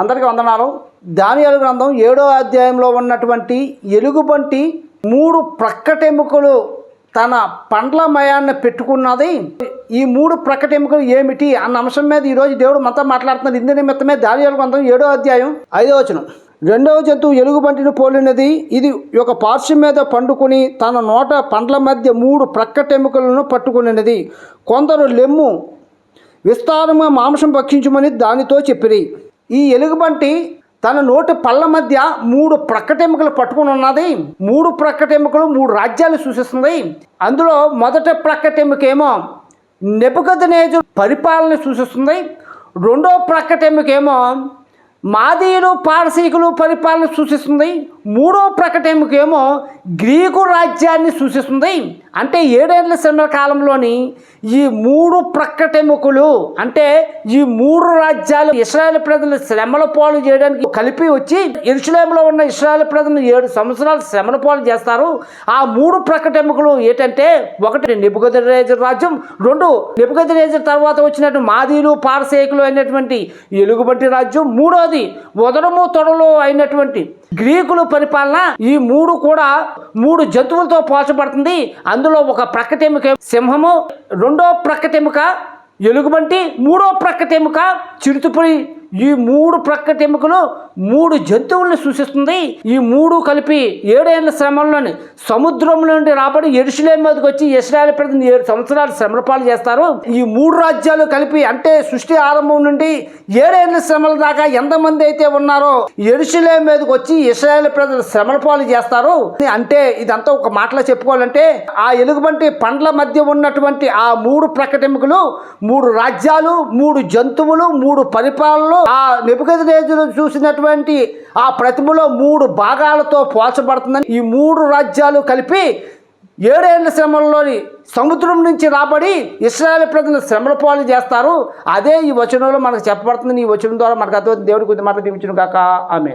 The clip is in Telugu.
అందరికీ వందనాలు. దానియాలు గ్రంథం ఏడో అధ్యాయంలో ఉన్నటువంటి ఎలుగుబంటి మూడు ప్రక్కటెముకలు తన పండ్ల మయాన్ని పెట్టుకున్నది. ఈ మూడు ప్రకటెముకలు ఏమిటి అన్న అంశం మీద ఈరోజు దేవుడు మనతో మాట్లాడుతున్నారు ఇందు నిమిత్తమే దానియాలు గ్రంథం ఏడో అధ్యాయం ఐదో వచనం. రెండవ జంతువు ఎలుగుబంటిని పోలినది. ఇది ఒక పార్శ్వం మీద పండుకొని తన నోట పండ్ల మధ్య మూడు ప్రక్కటెముకలను పట్టుకునినది. కొందరు లెమ్ము విస్తారంగా మాంసం భక్షించమని దానితో చెప్పిరి. ఈ ఎలుగుబంటి తన నోటి పళ్ళ మధ్య మూడు ప్రక్కటెముకలు పట్టుకుని ఉన్నది. మూడు ప్రక్కటెముకలు మూడు రాజ్యాలు సూచిస్తుంది. అందులో మొదటి ప్రక్కటెముకేమో నెపుకదనేజు పరిపాలన సూచిస్తుంది. రెండో ప్రక్కటెముకేమో మాదీయులు పారసీకులు పరిపాలన సూచిస్తుంది. మూడో ప్రకటనకేమో గ్రీకు రాజ్యాన్ని సూచిస్తుంది. అంటే ఏడేళ్ళ శ్రమల కాలంలోని ఈ మూడు ప్రక్కటెముకలు అంటే ఈ మూడు రాజ్యాలు ఇస్రాయేల్ ప్రజలు శ్రమల పాలు చేయడానికి కలిపి వచ్చి ఎరుసలేంలో ఉన్న ఇస్రాయేల్ ప్రజలను ఏడు సంవత్సరాలు శ్రమల పాలు చేస్తారు. ఆ మూడు ప్రక్కటెముకలు ఏంటంటే ఒకటి నిపుగదరేజర్ రాజ్యం రెండు నిపుగదరేజర్ తర్వాత వచ్చినట్టు మాదీలు పారసేకులు అయినటువంటి ఎలుగుబంటి రాజ్యం మూడోది ఉదరము తొడలు అయినటువంటి గ్రీకుల పరిపాలన ఈ మూడు కూడా మూడు జంతువులతో పోల్చబడుతుంది. అందులో ఒక ప్రక్కటెముక సింహము రెండో ప్రక్కటెముక ఎలుగుబంటి మూడో ప్రక్కటెముక చిరుతుపురి ఈ మూడు ప్రక్కటెముకలు మూడు జంతువులను సూచిస్తుంది. ఈ మూడు కలిపి ఏడేళ్ళ శ్రమంలోని సముద్రం నుండి రాబడి ఎరుసలేం మీదకి వచ్చి ఇస్రాయల్ ప్రజలు ఏడు సంవత్సరాలు శ్రమపాలు చేస్తారు. ఈ మూడు రాజ్యాలు కలిపి అంటే సృష్టి ఆరంభం నుండి ఏడేళ్ళ శ్రమల దాకా ఎంతమంది అయితే ఉన్నారో ఎరుసలేం మీదకి వచ్చి ఇస్రాయల్ ప్రజలు శ్రమపాలు చేస్తారు. అంటే ఇదంతా ఒక మాటలో చెప్పుకోవాలంటే ఆ ఎలుగుబంటి పండ్ల మధ్య ఉన్నటువంటి ఆ మూడు ప్రకటింపులు మూడు రాజ్యాలు మూడు జంతువులు మూడు పరిపాలనలు ఆ నెపుకదనేజులు చూసినటువంటి ఆ ప్రతిమలో మూడు భాగాలతో పోల్చబడుతుందని ఈ మూడు రాజ్యాలు కలిపి ఏడేళ్ళ శ్రమల్లోని సముద్రం నుంచి రాబడి ఇస్రాయల్ ప్రజలు శ్రమల పాలు చేస్తారు. అదే ఈ వచనంలో మనకు చెప్పబడుతుంది. ఈ వచనం ద్వారా మనకు అర్థమవుతుంది దేవుడి కొద్ది మాట దీవించను కాక ఆమె